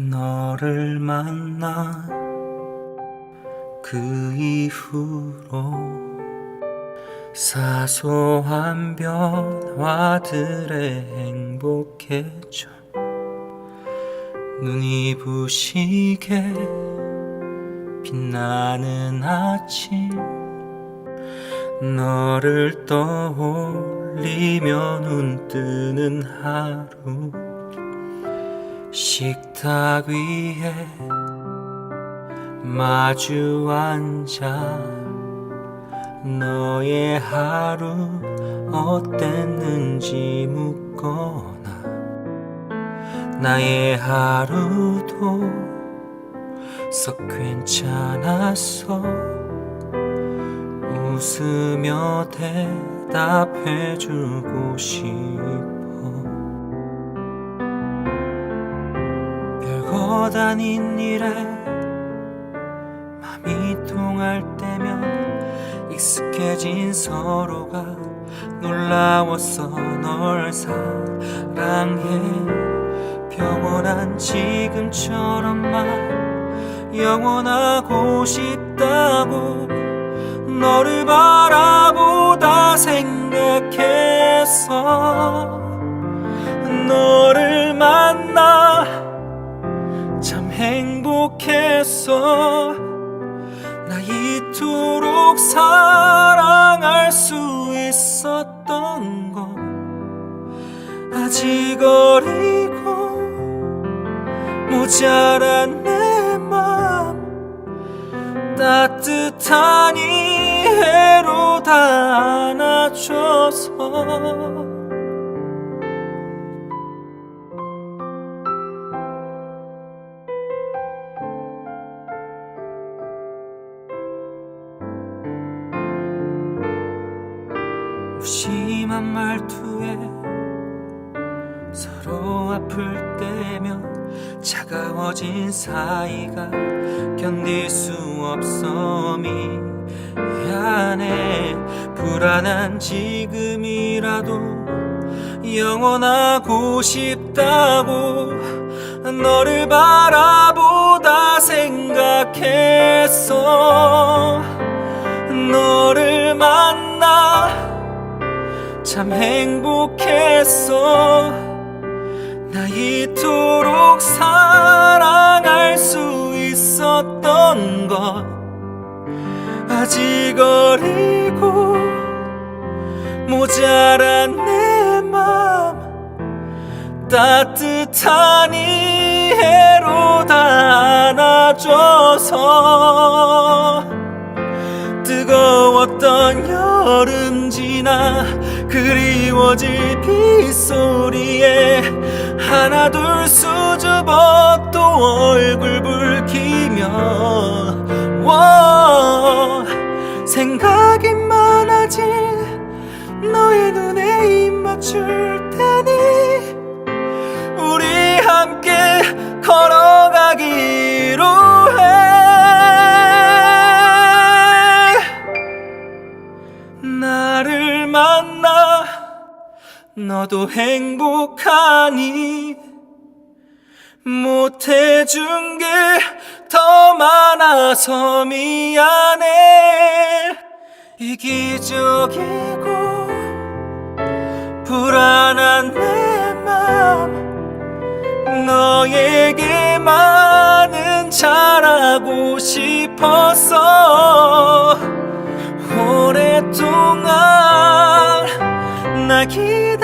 너를 만나 그 이후로 사소한 변화들에 행복해져 눈이 부시게 빛나는 아침 너를 떠올리며 눈 뜨는 하루 식탁 위에 마주 앉아 너의 하루 어땠는지 묻거나 나의 하루도 썩 괜찮았어. 웃으며 대답해주고 싶어 아닌 일에 맘이 통할 때면 익숙해진 서로가 놀라웠어 널 사랑해. 평온한 지금처럼만 영원하고 싶다고 너를 바라보 행복했어 나 이토록 사랑할 수 있었던 건 아직 어리고 모자란 내 맘 따뜻한 이해로 다 안아줘서 무심한 말투에 서로 아플 때면 차가워진 사이가 견딜 수 없어 미안해 불안한 지금이라도 영원하고 싶다고 너를 바라보다 생각했어. 너를 만나 참 행복했어. 나 이토록 사랑할 수 있었던 것. 아직 어리고 모자란 내 맘 따뜻한 이해로 다 안아줘서 뜨거웠던 여름 지나 그리워질 빗소리에 하나 둘 수줍어 또 얼굴 붉히며 워. 생각이 많아진 너의 눈에 입 맞출 테니 우리 함께 걸어가기 너도 행복하니 못해준 게 더 많아서 미안해. 이기적이고 불안한 내 맘 너에게만은 잘하고 싶었어 오랫동안 나 기다려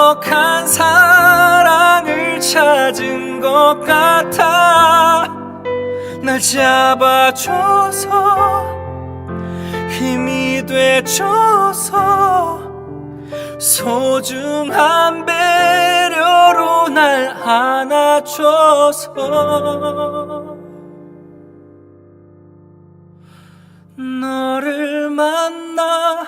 완벽한 사랑을 찾은 것 같아. 날 잡아줘서 힘이 돼줘서 소중한 배려로 날 안아줘서. 너를 만나